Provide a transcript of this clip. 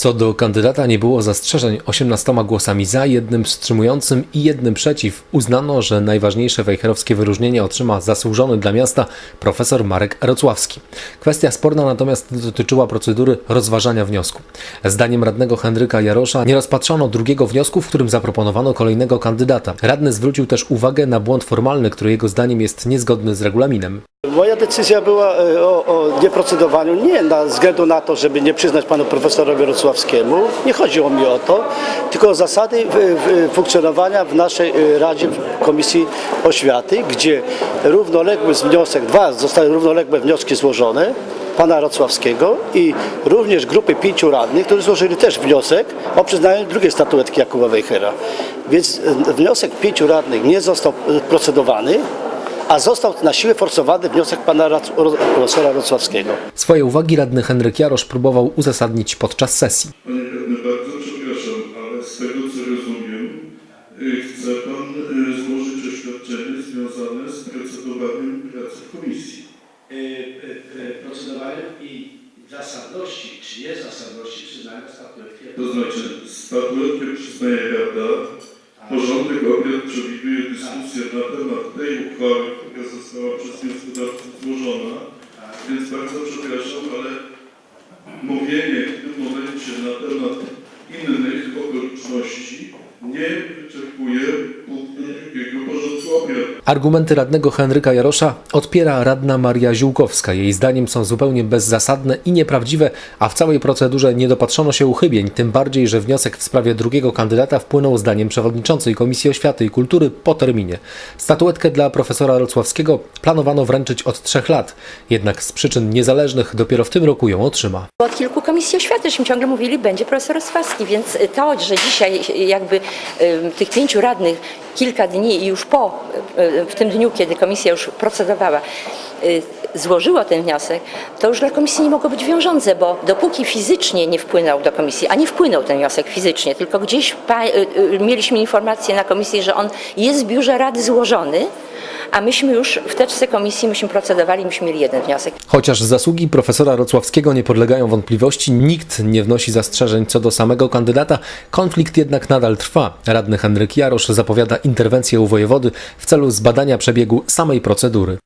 Co do kandydata nie było zastrzeżeń 18 głosami za, jednym wstrzymującym i jednym przeciw. Uznano, że najważniejsze wejherowskie wyróżnienie otrzyma zasłużony dla miasta profesor Marek Rocławski. Kwestia sporna natomiast dotyczyła procedury rozważania wniosku. Zdaniem radnego Henryka Jarosza nie rozpatrzono drugiego wniosku, w którym zaproponowano kolejnego kandydata. Radny zwrócił też uwagę na błąd formalny, który jego zdaniem jest niezgodny z regulaminem. Moja decyzja była e, o, o nieprocedowaniu nie na względu na to, żeby nie przyznać panu profesorowi Rocławskiemu. Nie chodziło mi o to, tylko o zasady w, w, funkcjonowania w naszej e, Radzie Komisji Oświaty, gdzie równoległy wniosek, dwa zostały równoległe wnioski złożone pana Rocławskiego i również grupy pięciu radnych, którzy złożyli też wniosek o przyznanie drugiej statuetki Jakuba Wejhera. Więc e, wniosek pięciu radnych nie został procedowany, a został na siłę forsowany wniosek pana profesora Rocławskiego. Swoje uwagi radny Henryk Jarosz próbował uzasadnić podczas sesji. Panie radny, bardzo przepraszam, ale z tego co rozumiem, y, chce pan y, złożyć oświadczenie związane z procedowaniem pracy w komisji. y, y, y, procedowaniem i zasadności, czy niezasadności przyznania statuetki. To znaczy, statuetkę przyznaje Rada, porządek obrad przewiduje dyskusję na temat tej uchwały, która została przez wnioskodawców złożona, więc bardzo przepraszam, ale mówienie w tym momencie na temat innych okoliczności nie wyczerpuje punktu drugiego porządku obrad. Argumenty radnego Henryka Jarosza odpiera radna Maria Ziółkowska. Jej zdaniem są zupełnie bezzasadne i nieprawdziwe, a w całej procedurze nie dopatrzono się uchybień, tym bardziej, że wniosek w sprawie drugiego kandydata wpłynął zdaniem przewodniczącej Komisji Oświaty i Kultury po terminie. Statuetkę dla profesora Rocławskiego planowano wręczyć od trzech lat, jednak z przyczyn niezależnych dopiero w tym roku ją otrzyma. Od kilku komisji oświaty żeśmy ciągle mówili, będzie profesor Roswalski, więc to, że dzisiaj jakby tych pięciu radnych kilka dni i już po, w tym dniu, kiedy komisja już procedowała, y, złożyło ten wniosek, to już dla komisji nie mogło być wiążące, bo dopóki fizycznie nie wpłynął do komisji, a nie wpłynął ten wniosek fizycznie, tylko gdzieś y, y, mieliśmy informację na komisji, że on jest w biurze rady złożony, a myśmy już w teczce komisji, myśmy procedowali, myśmy mieli jeden wniosek. Chociaż zasługi profesora Rocławskiego nie podlegają wątpliwości, nikt nie wnosi zastrzeżeń co do samego kandydata, konflikt jednak nadal trwa. Radny Henryk Jarosz zapowiada interwencję u wojewody w celu zbadania przebiegu samej procedury.